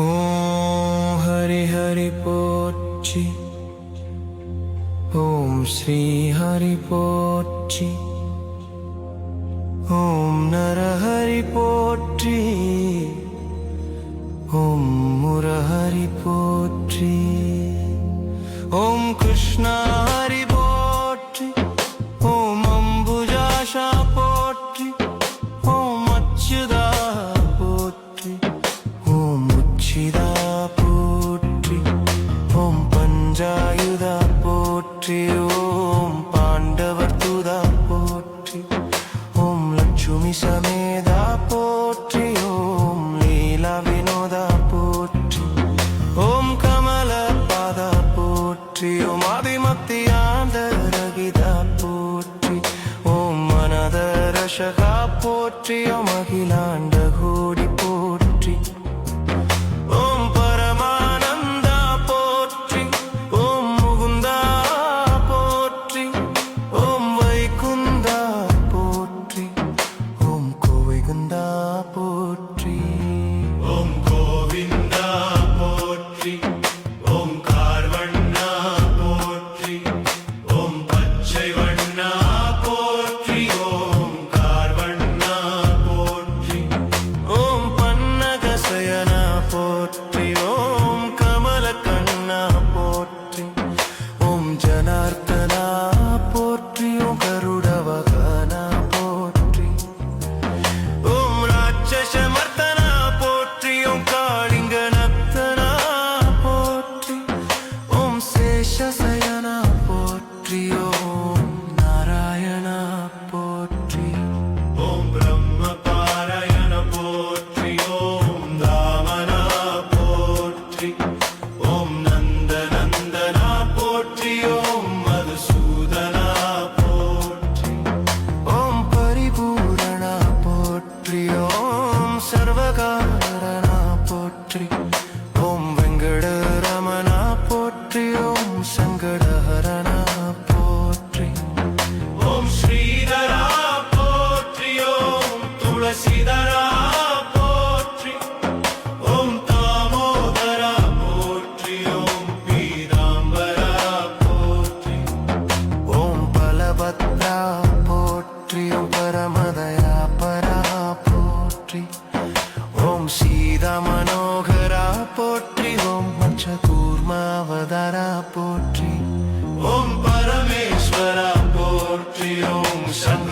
ও হরি হরি পোচি ওম শ্রী হরি পোচি ওম নর হরি পোট্রি ওম মুর হরি পোট্রি ওম কৃষ্ণ হরি போற்றி அமகிலான்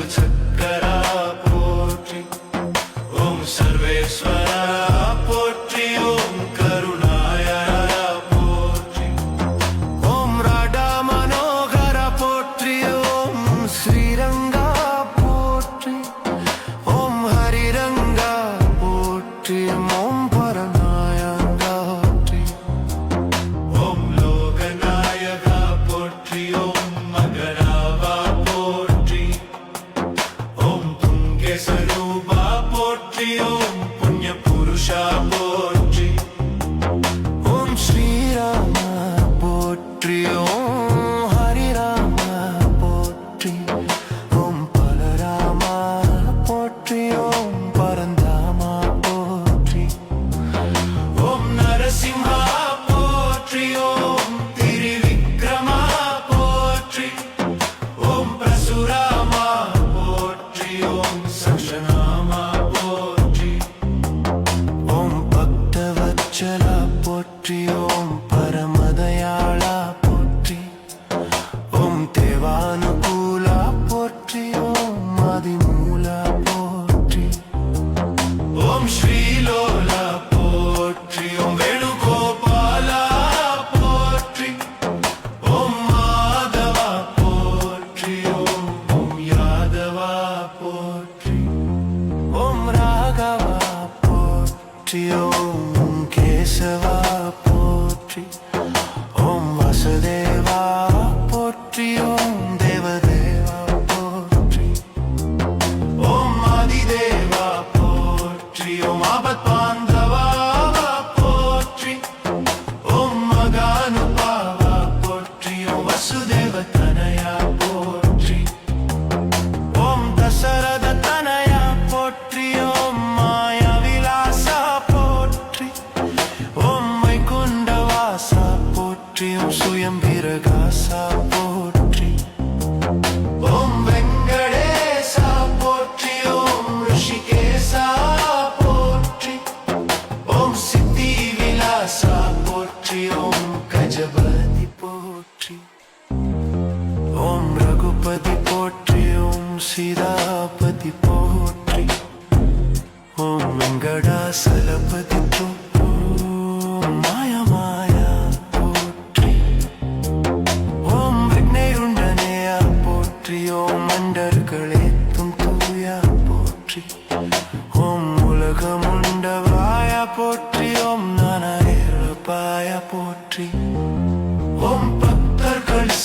Satan. Yaşa bu போற்றி ஓம் கேசவா போற்றி. ஓம் வசுதேவா போற்றி. ஓம் தேவதேவா போற்றி. ஓம் ஆதிதேவா போற்றி. ஓம் ஆபத் பாந்தவா போற்றி. ஓம் மகானுபாவா போற்றி. ஓம் வசுதேவ போற்றியும் சுயம் பிரகாசா போற்றி. ஓம் வெங்கடேசா போற்றி ஓம் ரிஷிகேசா போற்றி. ஓம் சித்தி விலாசா போற்றி ஓம் கஜபதி போற்றி. ஓம் ரகுபதி போற்றி ஓம் சீதாபதி போற்றி. ஓம் வெங்கடாசலபதி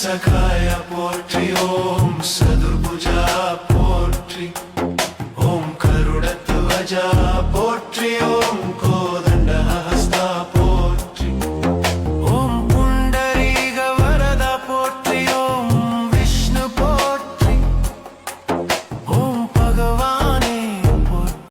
சகாய போற்றி ஓம் சதுர்புஜா போற்றி ஓம் கருடத்துவஜா போற்றி